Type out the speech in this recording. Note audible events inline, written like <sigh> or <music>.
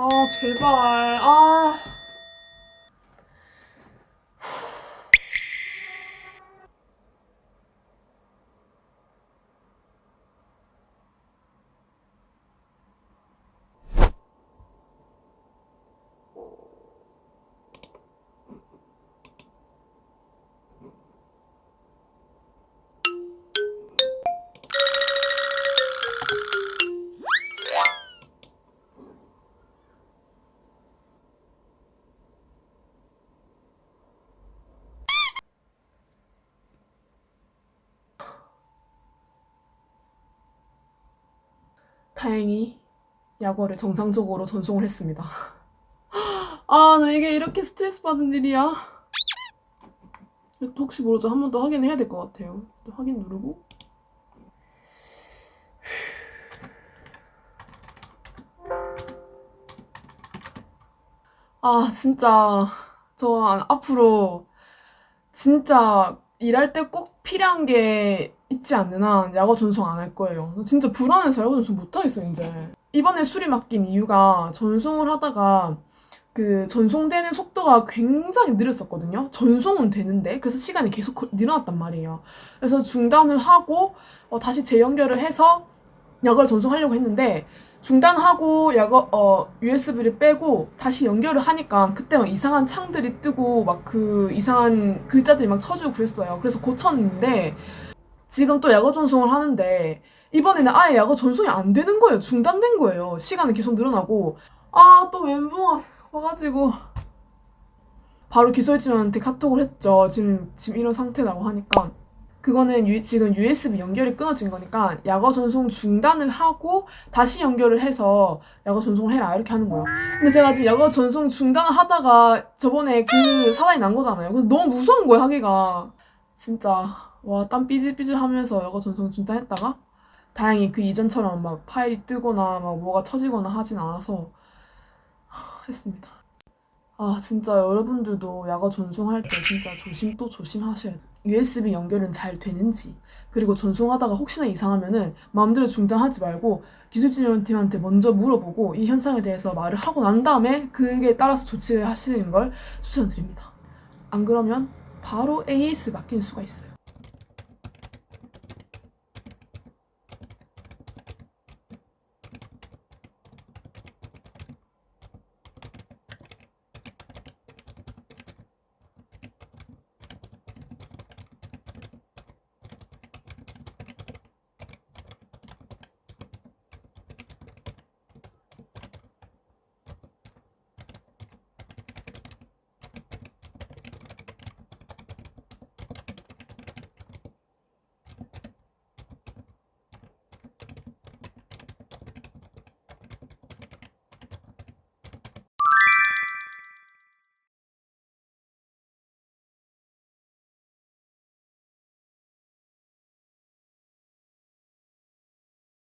아 제발. 아. 다행히 약어를 정상적으로 전송을 했습니다. <laughs> 아, 나 이게 이렇게 스트레스 받는 일이야. 또 혹시 모르죠. 한 번 더 확인해야 될 것 같아요. 또 확인 누르고. 아, 진짜. 저 앞으로 진짜 일할 때 꼭 필요한 게 있지 않는 한 야거 전송 안 할 거예요. 저 진짜 불안해서 야거 전송 못 하겠어, 이제. 이번에 수리 맡긴 이유가 전송을 하다가 그 전송되는 속도가 굉장히 느렸었거든요. 전송은 되는데 그래서 시간이 계속 거- 늘어났단 말이에요. 그래서 중단을 하고 어, 다시 재연결을 해서 약을 전송하려고 했는데 중단하고 약어 어, USB를 빼고 다시 연결을 하니까 그때 막 이상한 창들이 뜨고 막 그 이상한 글자들이 막 쳐주고 그랬어요. 그래서 고쳤는데 지금 또 약어 전송을 하는데 이번에는 아예 약어 전송이 안 되는 거예요. 중단된 거예요. 시간이 계속 늘어나고 아 또 멘붕 와가지고 바로 기술진한테 카톡을 했죠. 지금 지금 이런 상태라고 하니까 그거는 유- 지금 USB 연결이 끊어진 거니까 약어 전송 중단을 하고 다시 연결을 해서 약어 전송을 해라 이렇게 하는 거예요. 근데 제가 지금 약어 전송 중단을 하다가 저번에 그 사단이 난 거잖아요. 그래서 너무 무서운 거예요 하기가 진짜 와 땀 삐질삐질 하면서 약어 전송 중단했다가 다행히 그 이전처럼 막 파일이 뜨거나 막 뭐가 터지거나 하진 않아서 하, 했습니다. 아 진짜 여러분들도 약어 전송할 때 진짜 조심 또 조심하셔야 돼요. USB 연결은 잘 되는지 그리고 전송하다가 혹시나 이상하면은 마음대로 중단하지 말고 기술진님한테 먼저 물어보고 이 현상에 대해서 말을 하고 난 다음에 그에 따라서 조치를 하시는 걸 추천드립니다. 안 그러면 바로 AS 맡길 수가 있어요.